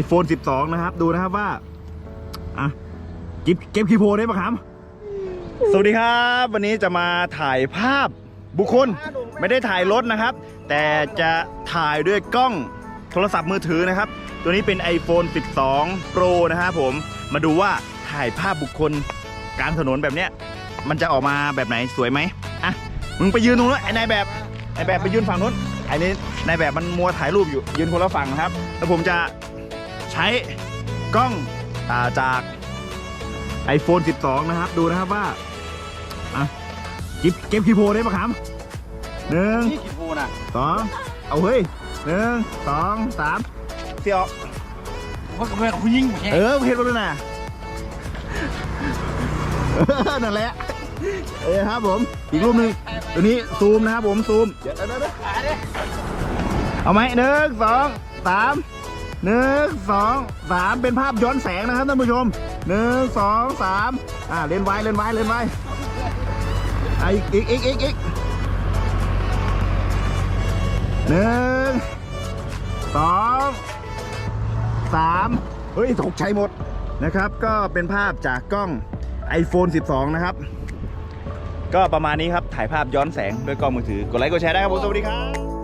iPhone 12 นะครับ ดูนะครับว่า อะเก็บเก็บคีโพได้ปะครับ สวัสดีครับ วันนี้จะมาถ่ายภาพบุคคล ไม่ได้ถ่ายรถนะครับ แต่จะถ่ายด้วยกล้องโทรศัพท์มือถือนะครับ ตัวนี้เป็น iPhone 12 Pro นะครับผม มาดูว่าถ่ายภาพบุคคลกลางถนนแบบเนี้ย มันจะออกมาแบบไหนสวยไหมอะ มึงไปยืนตรงนู้นไอ้นายแบบนายแบบไปยืนฝั่งนู้นไอ้นี่นายแบบมันมัวถ่ายรูปอยู่ยืนคนละฝั่งนะครับ แล้วผมจะ ใช้กล้องอ่าจาก iPhone 12 นะครับ ดูนะครับว่าอะเก็บเก็บคีโพได้ปะครับหนึ่งนี่กี่โมน่ะสองเอาเฮ้ยหนึ่งสองสามเสี่ยวเพราะกับแม่กับผู้หญิงไม่ใช่เออเห็นมาด้วยนะเออนั่นแหละเออครับผม อีกรูปหนึ่งตัวนี้ซูมนะครับผมซูม เดี๋ยวเดี๋ยวเดี๋ยวเอาไหมหนึ่งสองสาม หนึ่งสองสามเป็นภาพย้อนแสงนะครับท่านผู้ชมหนึ่งสองสามอ่าเล่นไว้เล่นไว้เล่นไว้อะอีกอีกอีกอีกอีกหนึ่งสองสามเฮ้ยตกใจหมดนะครับ ก็เป็นภาพจากกล้อง iPhone 12 นะครับ ก็ประมาณนี้ครับถ่ายภาพย้อนแสงด้วยกล้องมือถือกดไลค์กดแชร์ได้ครับผมสวัสดีครับ